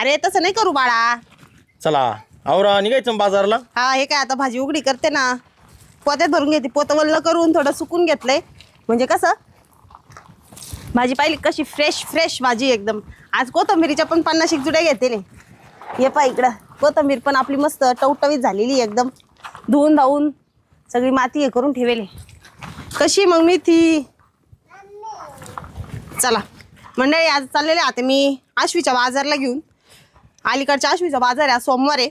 अरे तसं नाही करू बाळा. चला आवरा निघायचं मग बाजारला? हा हे काय आता भाजी उघडी करते ना. पोत्यात भरून घेते. पोतं वल्ल करून थोडं सुकून घेतलंय. म्हणजे कसं? भाजी पाहिली कशी फ्रेश फ्रेश भाजी एकदम. आज कोथंबिरीच्या पण पन्नास एक जुड्या घेते ये पा इकडं. कोथंबीर पण आपली मस्त टवटवीत झालेली आहे एकदम. धुवून धावून सगळी माती हे करून ठेवेली. कशी मग मी ती चला. मंडळी आज चाललेले आता मी आश्वीच्या बाजारला घेऊन. अलीकडच्या आश्वीचा बाजार आहे. आज सोमवार आहे.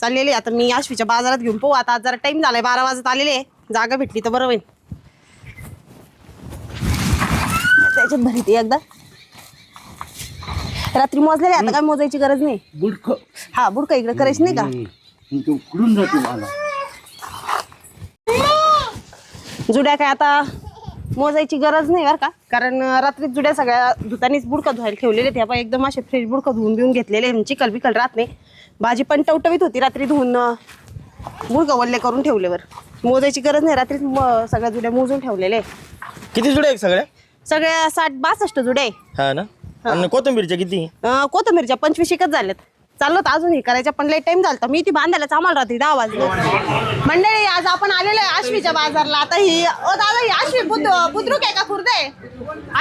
चाललेले आता मी आश्वीच्या बाजारात घेऊन पाहू. आता आज जरा टाईम झालाय. बारा वाजत आलेले आहे. जागा भेटली तर बरं होईल. त्याच्यात भरते एकदा. रात्री मोजलेले आता काय मोजायची गरज नाही. बुडख. हा बुडका इकडे करायची नाही का? उकडून जातो मला. जुड्या काय आता? मोजायची गरज नाही बरं का. कारण अं, रात्री जुड्या सगळ्या धुतानीच बुडकं धुवायला ठेवलेले ते आपण एकदम असे फ्रेश बुडकं धुवून बिवून घेतलेले आहे. चिकल बिकल राहत नाही. भाजी पण टवटवीत होती. रात्री धुवून अं, बुडकं वल्ले करून ठेवल्यावर मोजायची गरज नाही. रात्रीच म- सगळ्या जुड्या मोजून ठेवलेले. किती जुडे आहेत सगळ्या? सगळ्या साठ बासष्ट जुड्या आहे हा ना? आणि कोथिंबीरच्या किती? अं, कोथिंबीरच्या पंचवीस एकच झाल्यात. चाललो तर अजून हे करायचं पण लई टाइम झाला मी ती बांधायलाच आम्हाला रात्री दहा वाजले. मंडळी आज आपण आलेलो आहे आश्वीच्या बाजारला. आता ही ओ दादा ही आश्वी बुद्ध बुद्रुक आहे का खुर्द आहे?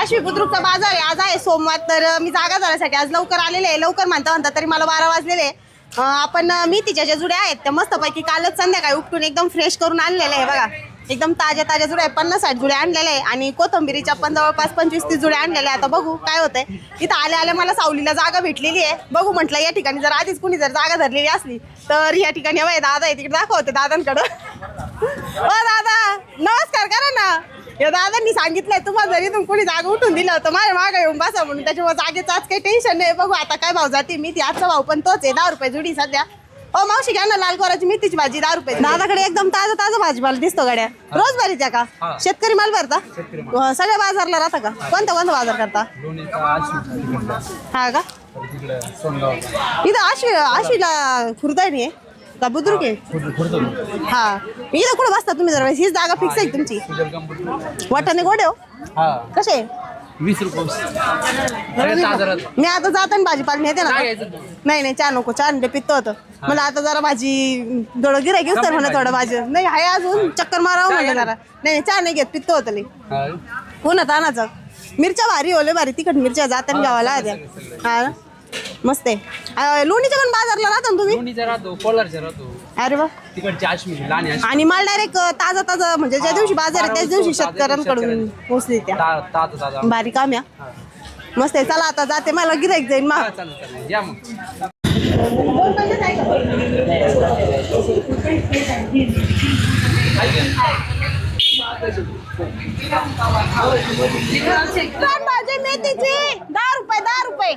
आश्वी बुद्रुकचा बाजार आहे. आज आहे सोमवार तर मी जागा झाल्यासाठी आज लवकर आलेले आहे. लवकर म्हणता म्हणता तरी मला बारा वाजलेले आपण मी तिच्या ज्या जुड्या आहेत. त्या मस्तपैकी कालच संध्याकाळी उपटून एकदम फ्रेश करून आणलेलं आहे बघा. एकदम ताज्या ताज्या जुड्या आहे पन्नास साठ जुड्या आणलेल्या आहे. आणि कोथंबिरीच्या पण जवळपास पंचवीस तीस जुड्या आणलेल्या आहे आता बघू काय होतंय. इथं आल्या आल्या मला सावलीला जागा भेटलेली आहे. बघू म्हटलं या ठिकाणी जर आधीच कुणी जर जागा धरलेली असली तर या ठिकाणी हवंय दादा आहे. तिकडे दाखवते दादांकडं. हो दादा नमस्कार करा ना. या दादांनी सांगितलंय तुम्हाला जर इथून कोणी जागा उठून दिलं होतं माझ्या मागे येऊन बसा म्हणून. त्याच्यामुळे जागेचं आज काही टेन्शन नाही. बघू आता काय भाव जाते. मी ती आजचा भाव पण तोच आहे. दहा रुपये जुडी सध्या. ओ मावशी घ्या ना लाल कोराची मेथीची भाजी दहा रुपये दादाकडे एकदम ताजा ताजा भाजीपाला दिसतो गाड्या. रोज भरीच्या का? शेतकरी माल भरता? हो, सगळ्या बाजारला राहता का? कोणता कोणता बाजार करता? हा का? इथं आशवी आशवीला खुर्दाणी आहे का बुद्रुक आहे? हा इथं कुठं बसता तुम्ही जरा हीच जागा फिक्स आहे का तुमची? वाटाणे गोडे हो? हा. कसे? वीस रुपये. मी आता जाताना भाजीपाला नेते ना? नाही नाही चहा नको चहा नाही पित्त होतं मला आता जरा भाजी थोडं गिराय घेऊ तर म्हणा थोडं भाजी. नाही आहे अजून चक्कर मारावं म्हणलं जरा. नाही नाही चहा नाही घेत पित्त होतं लई हा. आणायचं. मिरच्या भारी ओले भारी तिखट मिरच्या जाताना गावाला हा. ना? मस्त आहे. लोणीच्या पण बाजारला राहता ना तुम्ही? राहतो राहतो. अरे वा. तिकडची आश्मी लहान आश्मी आणि माल डायरेक्ट ताजा ताजा म्हणजे ज्या दिवशी बाजार आहे त्याच दिवशी शेतकऱ्यांकडून पोचली त्या. ता- ताजा ताजा. भारी काम या मस्त आहे चला आता जाते मला गिरायक जाईल हा, मग चालेल चालेल. या मग. छान भाजी मेथीची. दहा रुपये दहा रुपये.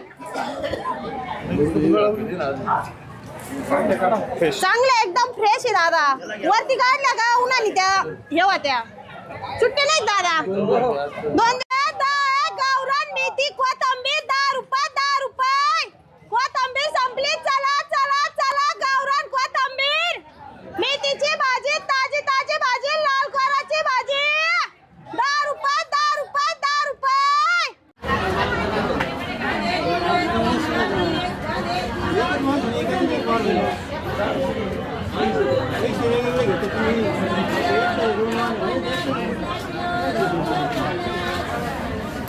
चांगले एकदम फ्रेश आहे दादा. वरती काढल्या का? उन्हानी त्या हेवा त्या. सुट्टे नाहीत दादा. दोन दे- दहा गावरान मेथी कोथंबीर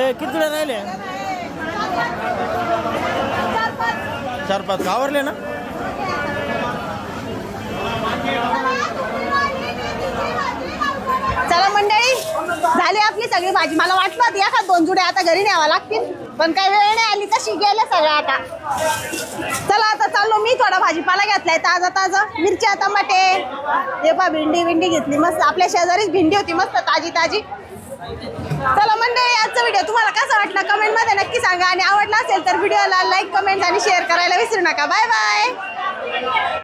ए किती जुड्या राहिले? चार पाच. आवरले ना? चला मंडळी झाली आपली सगळी भाजी. मला वाटलं या एखाद दोन जुड्या आता घरी न्यावा लागतील पण काही वेळ नाही आली तशी गेल्या सगळ्या आता. चला आता चाललो मी थोडा भाजीपाला घेतलाय ताजा ताजा मिरच्या टमाटे. हे पा भेंडी भिंडी घेतली मस्त. आपल्या शेजारीच भेंडी होती मस्त ताजी ताजी चला मंडळी आजचा व्हिडिओ तुम्हाला कसा वाटला कमेंटमध्ये नक्की सांगा. आणि आवडला असेल तर व्हिडिओला लाईक कमेंट आणि शेअर करायला विसरू नका. Bye bye